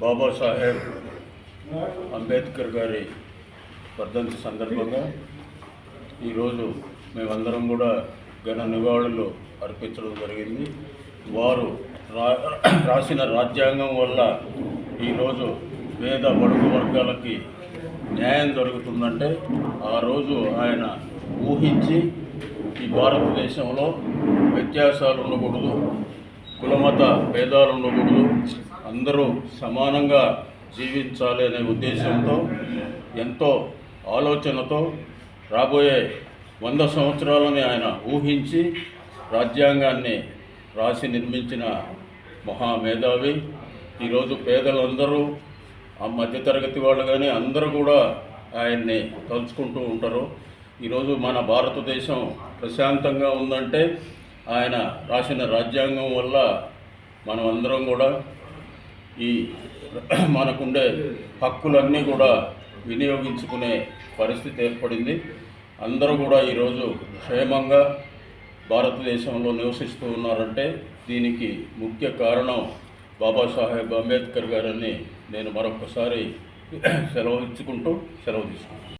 బాబాసాహెబ్ అంబేద్కర్ గారి వర్ధంతి సందర్భంగా ఈరోజు మేమందరం కూడా ఘన నివాళులు అర్పించడం జరిగింది. వారు రా రాసిన రాజ్యాంగం వల్ల ఈరోజు పేద బడుగు వర్గాలకి న్యాయం జరుగుతుందంటే ఆ రోజు ఆయన ఊహించి ఈ భారతదేశంలో వ్యత్యాసాలు ఉండకూడదు. కులమత భేదాలను ఉండకూడదు అందరూ సమానంగా జీవించాలి అనే ఉద్దేశంతో ఎంతో ఆలోచనతో రాబోయే వంద సంవత్సరాలని ఆయన ఊహించి రాజ్యాంగాన్ని రాసి నిర్మించిన మహామేధావి. ఈరోజు పేదలందరూ ఆ మధ్యతరగతి వాళ్ళు కానీ అందరూ కూడా ఆయన్ని తలుచుకుంటూ ఉంటారు. ఈరోజు మన భారతదేశం ప్రశాంతంగా ఉందంటే ఆయన రాసిన రాజ్యాంగం వల్ల మనం అందరం కూడా ఈ మనకుండే హక్కులన్నీ కూడా వినియోగించుకునే పరిస్థితి ఏర్పడింది. అందరూ కూడా ఈరోజు క్షేమంగా భారతదేశంలో నివసిస్తూ ఉన్నారంటే దీనికి ముఖ్య కారణం బాబాసాహెబ్ అంబేద్కర్ గారని నేను మరొకసారి సెలవు ఇచ్చుకుంటూ సెలవు తీసుకుంటాను